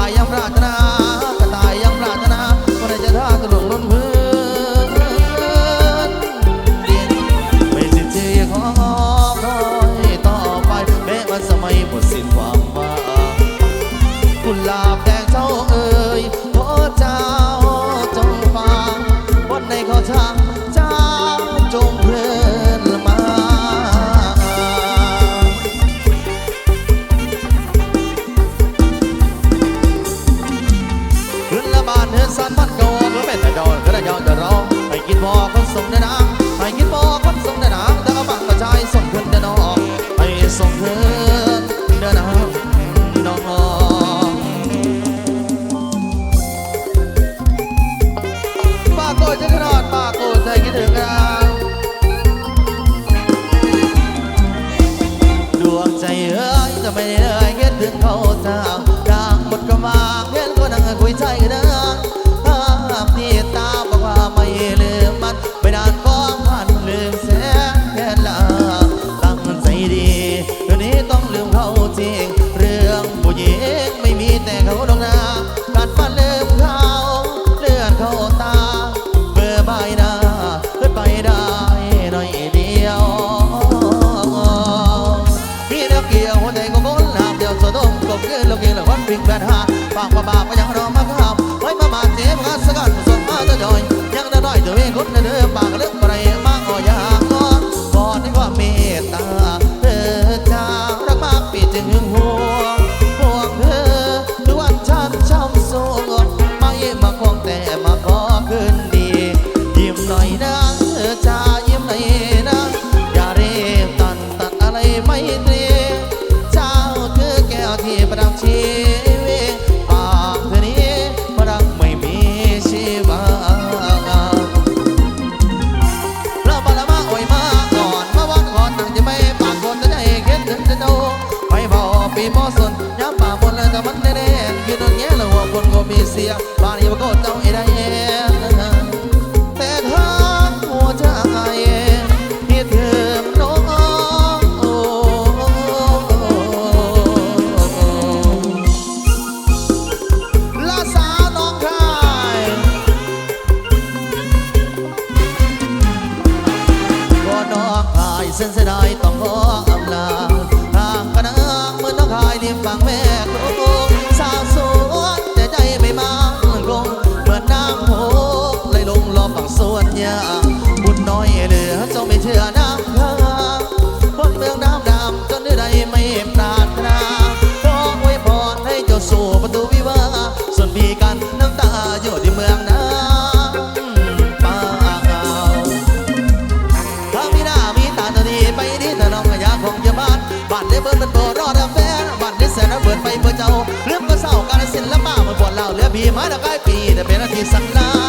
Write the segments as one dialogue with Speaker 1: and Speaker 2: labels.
Speaker 1: ายพระตราียบ้านนี้มันก็ต้าเอได้แต่ถ้าหัวใจให้เธอน้องลาสาวน้องคายก็น้องคายเส้นเสดา ปีมาแล้วก็ปีแต่เป็นอาทิตย์สักนา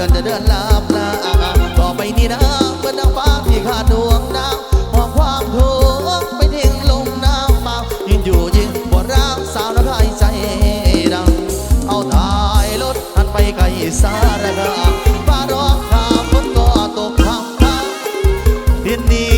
Speaker 1: ดือนจะเดินลาบลาต่อไปนี้นะเมื่อนางฟ้าที่ขาดดวงดาวหอบความทุกข์ไปทิ้งลงน้ำเมายินงอยู่ยิ่งปวดร้าวสาวนักไทยใจดัง เอาท้ายรถหันไปไกลสารกาฟ้าร้องข้ามฝนก็ตกทำทางดินี้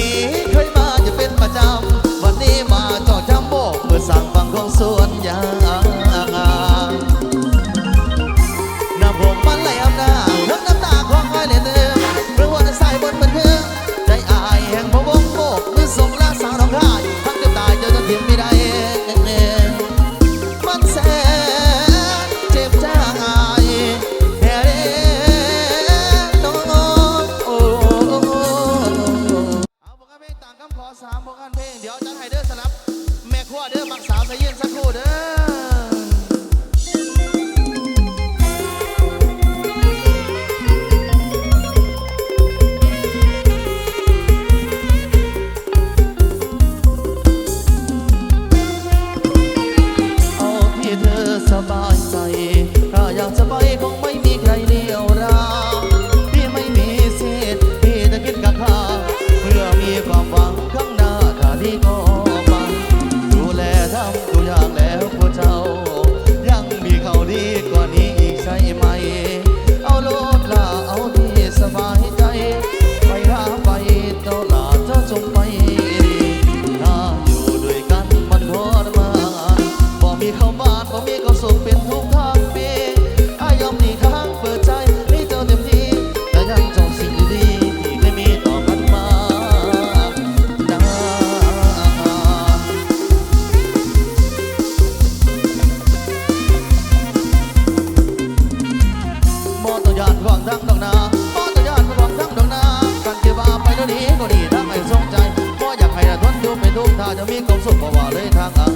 Speaker 1: จะมีความสุขบ่ว่าเลยทางอา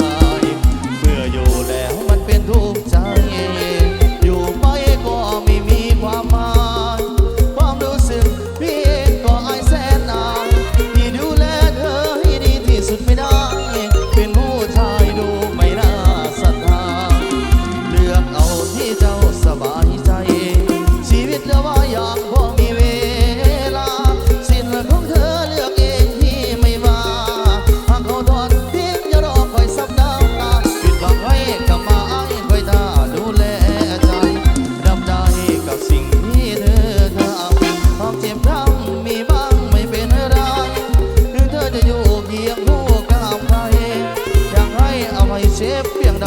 Speaker 1: เชฟเพียงด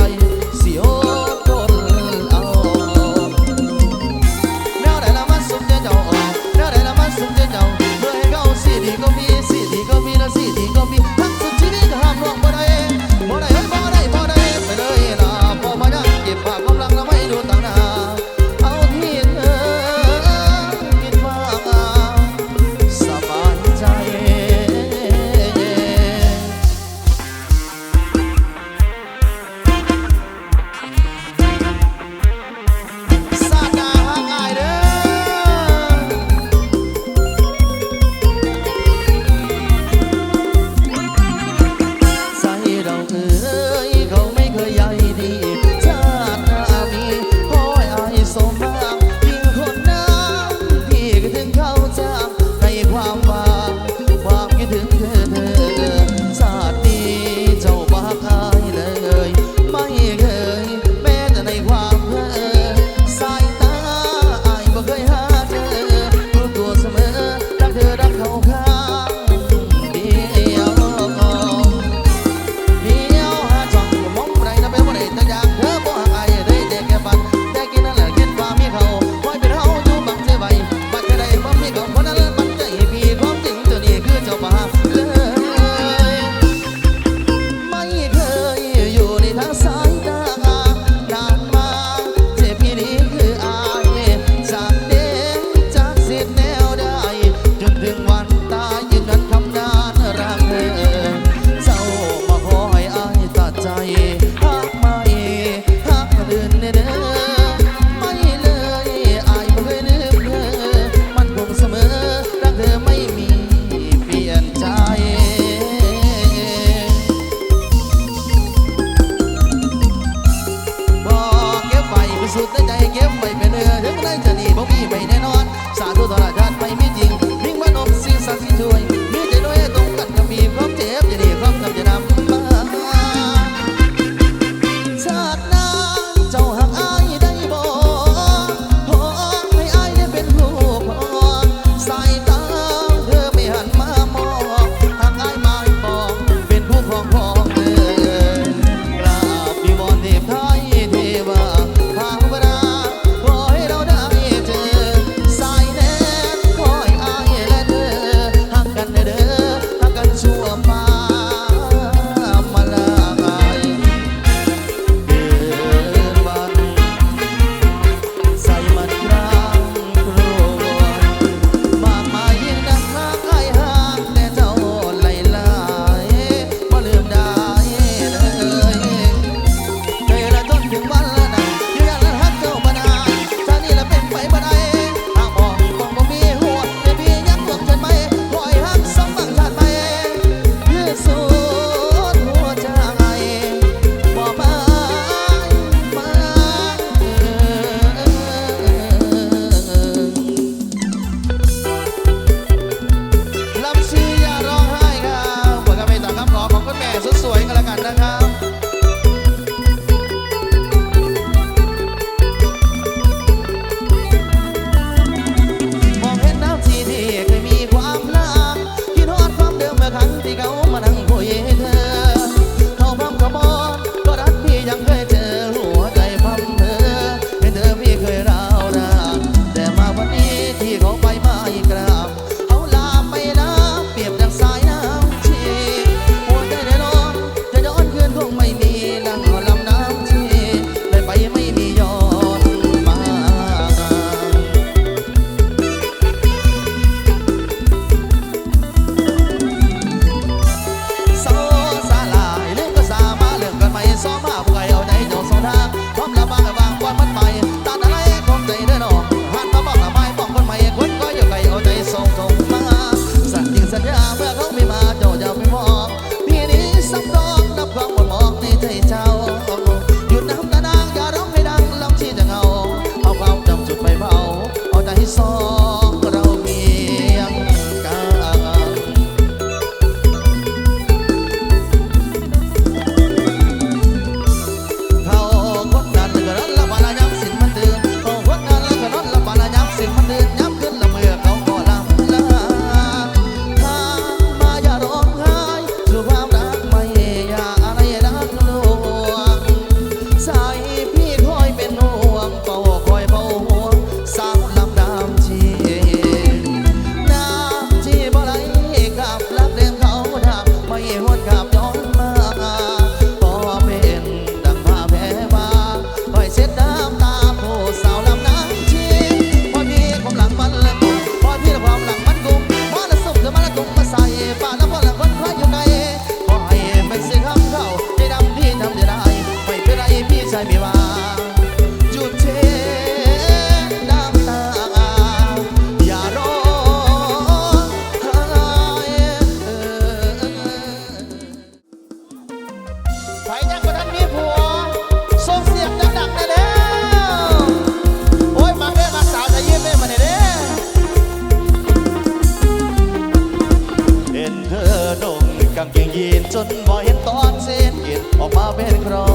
Speaker 1: ออกมาเป็นครอ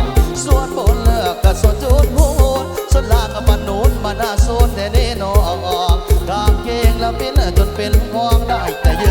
Speaker 1: งส่วนบนเลิกก็ส่วนจุดพูดส่วนล่างกัมานนูนมาหน้าโซนแต่นี่นองกางเกงแล้วเปิ้นจนเป็นห้องได้แต่